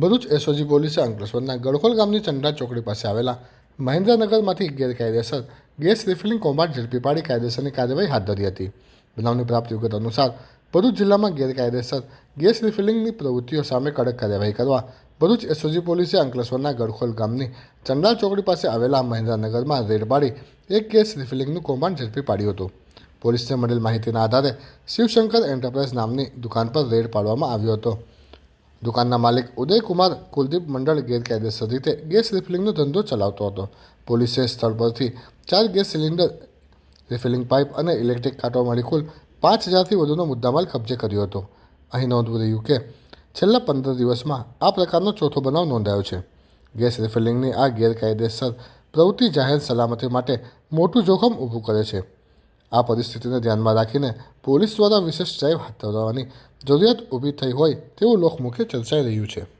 Bharuch SOG પોલીસે અંકલેશ્વરના ગડખોલ ગામની ચંડા ચોકડી પાસે આવેલા મહેન્દ્રનગરમાંથી ગેરકાયદેસર ગેસ રિફિલિંગ કૌભાંડ ઝડપી પાડી કાયદેસરની કાર્યવાહી હાથ ધરી હતી. બનાવની પ્રાપ્ત વિગત અનુસાર, ભરૂચ જિલ્લામાં ગેરકાયદેસર ગેસ રિફિલિંગની પ્રવૃત્તિઓ સામે કડક કાર્યવાહી કરવા ભરૂચ એસઓજી પોલીસે અંકલેશ્વરના ગળખોલ ગામની ચંડા ચોકડી પાસે આવેલા મહેન્દ્રનગરમાં રેડ પાડી એક ગેસ રિફિલિંગનું કૌભાંડ ઝડપી પાડ્યું હતું. પોલીસને મળેલ માહિતીના આધારે શિવશંકર એન્ટરપ્રાઇઝ નામની દુકાન પર રેડ પાડવામાં આવ્યો હતો. દુકાનના માલિક ઉદયકુમાર કુલદીપ મંડળ ગેરકાયદેસર રીતે ગેસ રિફિલિંગનો ધંધો ચલાવતો હતો. પોલીસે સ્થળ પરથી ચાર ગેસ સિલિન્ડર, રિફિલિંગ પાઇપ અને ઇલેક્ટ્રિક કાંટો મળી કુલ પાંચ હજારથી વધુનો મુદ્દામાલ કબજે કર્યો હતો. અહીં નોંધવું રહ્યું કે છેલ્લા પંદર દિવસમાં આ પ્રકારનો ચોથો બનાવ નોંધાયો છે. ગેસ રિફિલિંગની આ ગેરકાયદેસર પ્રવૃત્તિ જાહેર સલામતી માટે મોટું જોખમ ઊભું કરે છે. આ પરિસ્થિતિને ધ્યાનમાં રાખીને પોલીસ દ્વારા વિશેષ ડ્રાઈવ હાથ ધરવાની જરૂરિયાત ઊભી થઈ હોય તેવું લોકમુખે ચર્ચાઈ રહ્યું છે.